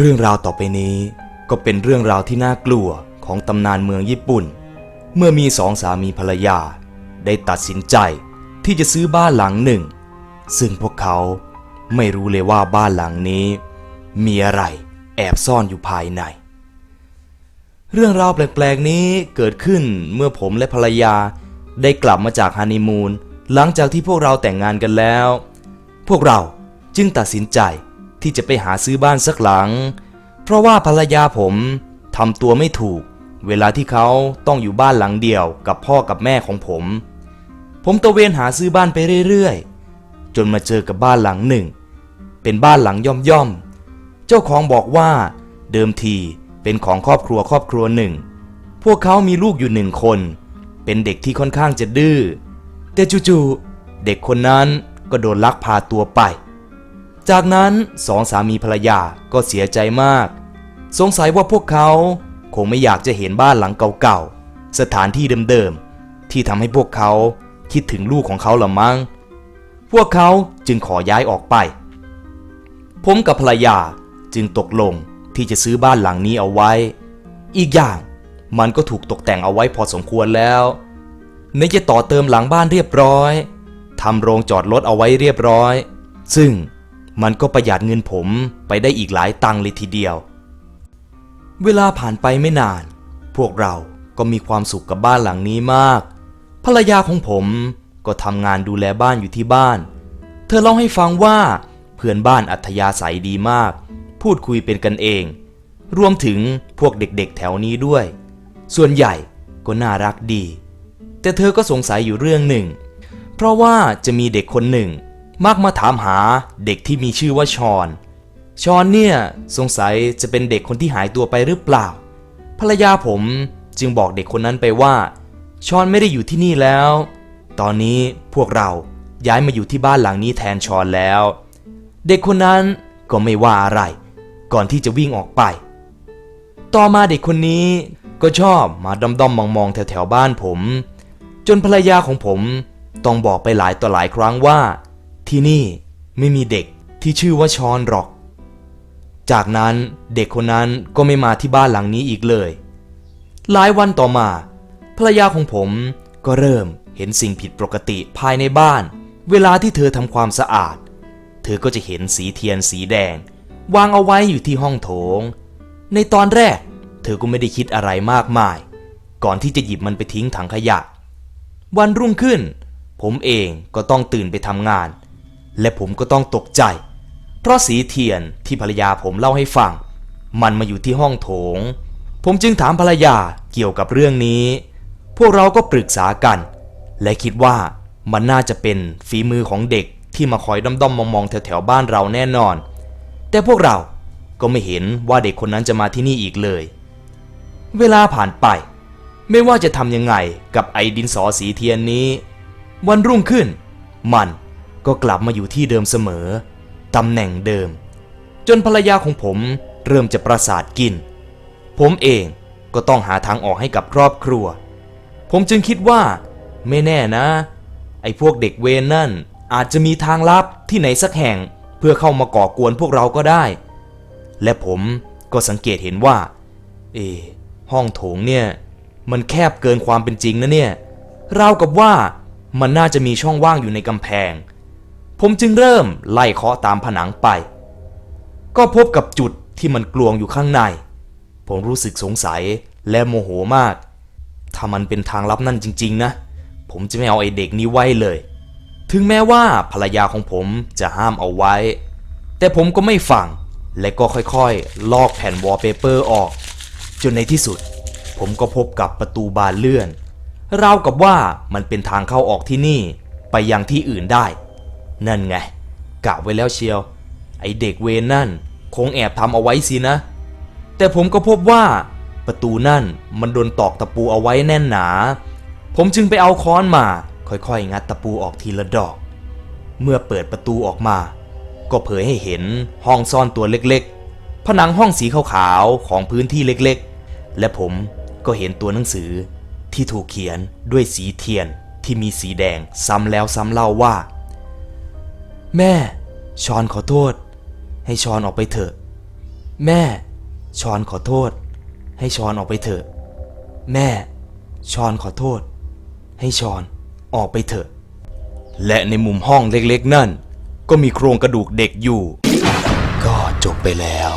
เรื่องราวต่อไปนี้ก็เป็นเรื่องราวที่น่ากลัวของตำนานเมืองญี่ปุ่น เมื่อมีสองสามีภรรยา ได้ตัดสินใจที่จะซื้อบ้านหลังหนึ่ง ซึ่งพวกเขาไม่รู้เลยว่าบ้านหลังนี้ มีอะไรแอบซ่อนอยู่ภายใน เรื่องราวแปลกๆนี้เกิดขึ้นเมื่อผมและภรรยาได้กลับมาจากฮันนีมูนหลังจากที่พวกเราแต่งงานกันแล้ว พวกเราจึงตัดสินใจ ที่จะไปหาซื้อบ้านสักหลัง เพราะว่าภรรยาผมทำตัวไม่ถูก เวลาที่เขาต้องอยู่บ้านหลังเดียวกับพ่อกับแม่ของผม ผมตะเวนหาซื้อบ้านไปเรื่อยๆ จนมาเจอกับบ้านหลังหนึ่ง เป็นบ้านหลังย่อมๆ เจ้าของบอกว่าเดิมทีเป็นของครอบครัวครอบครัวหนึ่ง พวกเขามีลูกอยู่หนึ่งคน เป็นเด็กที่ค่อนข้างจะดื้อ แต่จู่ๆ เด็กคนนั้นก็โดนลักพาตัวไป จากนั้นสองสามีภรรยาก็เสียใจมาก สงสัยว่าพวกเขาคงไม่อยากจะเห็นบ้านหลังเก่าๆ สถานที่เดิมๆ ที่ทำให้พวกเขาคิดถึงลูกของเขาละมั้ง พวกเขาจึงขอย้ายออกไป ผมกับภรรยาจึงตกลงที่จะซื้อบ้านหลังนี้เอาไว้ อีกอย่างมันก็ถูกตกแต่งเอาไว้พอสมควรแล้วในจะต่อเติมหลังบ้านเรียบร้อยทำโรงจอดรถเอาไว้เรียบร้อย ซึ่ง มันก็ประหยัดเงินผมไปได้อีกหลายตังค์เลยทีเดียว เวลาผ่านไปไม่นาน พวกเราก็มีความสุขกับบ้านหลังนี้มาก ภรรยาของผมก็ทำงานดูแลบ้านอยู่ที่บ้าน เธอเล่าให้ฟังว่าเพื่อนบ้านอัธยาศัยดีมาก พูดคุยเป็นกันเอง รวมถึงพวกเด็กๆแถวนี้ด้วย ส่วนใหญ่ก็น่ารักดี แต่เธอก็สงสัยอยู่เรื่องหนึ่ง เพราะว่าจะมีเด็กคนหนึ่ง มักมาถามหาเด็กที่มีชื่อว่าชอน ชอนเนี่ยสงสัยจะเป็นเด็กคนที่หายตัวไปหรือเปล่า ภรรยาผมจึงบอกเด็กคนนั้นไปว่า ชอนไม่ได้อยู่ที่นี่แล้ว ตอนนี้พวกเราย้ายมาอยู่ที่บ้านหลังนี้แทนชอนแล้ว เด็กคนนั้นก็ไม่ว่าอะไร ก่อนที่จะวิ่งออกไป ต่อมาเด็กคนนี้ก็ชอบมาด้อมๆมองๆแถวๆบ้านผม จนภรรยาของผมต้องบอกไปหลายต่อหลายครั้งว่า ที่นี่ไม่มีเด็กที่ชื่อว่าชอนหรอก จากนั้นเด็กคนนั้นก็ไม่มาที่บ้านหลังนี้อีกเลย หลายวันต่อมา ภรรยาของผมก็เริ่มเห็นสิ่งผิดปกติภายในบ้าน เวลาที่เธอทำความสะอาด เธอก็จะเห็นสีเทียนสีแดง วางเอาไว้อยู่ที่ห้องโถง ในตอนแรก เธอก็ไม่ได้คิดอะไรมากมาย ก่อนที่จะหยิบมันไปทิ้งถังขยะ วันรุ่งขึ้น ผมเองก็ต้องตื่นไปทำงาน และผมก็ต้องตกใจ เพราะสีเทียนที่ภรรยาผมเล่าให้ฟัง มันมาอยู่ที่ห้องโถง ผมจึงถามภรรยาเกี่ยวกับเรื่องนี้ พวกเราก็ปรึกษากัน และคิดว่ามันน่าจะเป็นฝีมือของเด็กที่มาคอยด้อมๆมองๆแถวๆบ้านเราแน่นอน แต่พวกเราก็ไม่เห็นว่าเด็กคนนั้นจะมาที่นี่อีกเลย เวลาผ่านไป ไม่ว่าจะทำยังไงกับไอ้ดินสอสีเทียนนี้ วันรุ่งขึ้น มัน ก็กลับมาอยู่ที่เดิมเสมอ ตำแหน่งเดิม จนภรรยาของผมเริ่มจะประสาทกิน ผมเองก็ต้องหาทางออกให้กับครอบครัว ผมจึงคิดว่า ไม่แน่นะ ไอ้พวกเด็กเวนนั่นอาจจะมีทางลับที่ไหนสักแห่งเพื่อเข้ามาก่อกวนพวกเราก็ได้ และผมก็สังเกตเห็นว่า เอ ห้องโถงเนี่ย มันแคบเกินความเป็นจริงนะเนี่ยราวกับว่ามันน่าจะมีช่องว่างอยู่ในกำแพง ผมจึงเริ่มไล่เคาะตามผนังไป ก็พบกับจุดที่มันกลวงอยู่ข้างใน ผมรู้สึกสงสัยและโมโหมาก ถ้ามันเป็นทางลับนั่นจริง ๆ นะ ผมจะไม่เอาไอเด็กนี้ไว้เลย ถึงแม้ว่าภรรยาของผมจะห้ามเอาไว้ แต่ผมก็ไม่ฟัง และก็ค่อยๆ ลอกแผ่นวอลเปเปอร์ออก จนในที่สุด ผมก็พบกับประตูบานเลื่อนราวกับว่ามันเป็นทางเข้าออกที่นี่ไปยังที่อื่นได้ นั่นไงกะไว้แล้วเชียว ไอเด็กเวนนั่น คงแอบทำเอาไว้สินะ แต่ผมก็พบว่า ประตูนั่นมันโดนตอกตะปูเอาไว้แน่นหนา ผมจึงไปเอาค้อนมา ค่อยๆ งัดตะปูออกทีละดอก เมื่อเปิดประตูออกมา ก็เผยให้เห็นห้องซ่อนตัวเล็กๆ ผนังห้องสีขาวๆของพื้นที่เล็กๆ และผมก็เห็นตัวหนังสือที่ถูกเขียนด้วยสีเทียนที่มีสีแดงซ้ำแล้วซ้ำเล่าว่า แม่ ชอนขอโทษ ให้ชอนออกไปเถอะ แม่ ชอนขอโทษ ให้ชอนออกไปเถอะ แม่ ชอนขอโทษ ให้ชอนออกไปเถอะ และในมุมห้องเล็กๆนั่น ก็มีโครงกระดูกเด็กอยู่ ก็จบไปแล้ว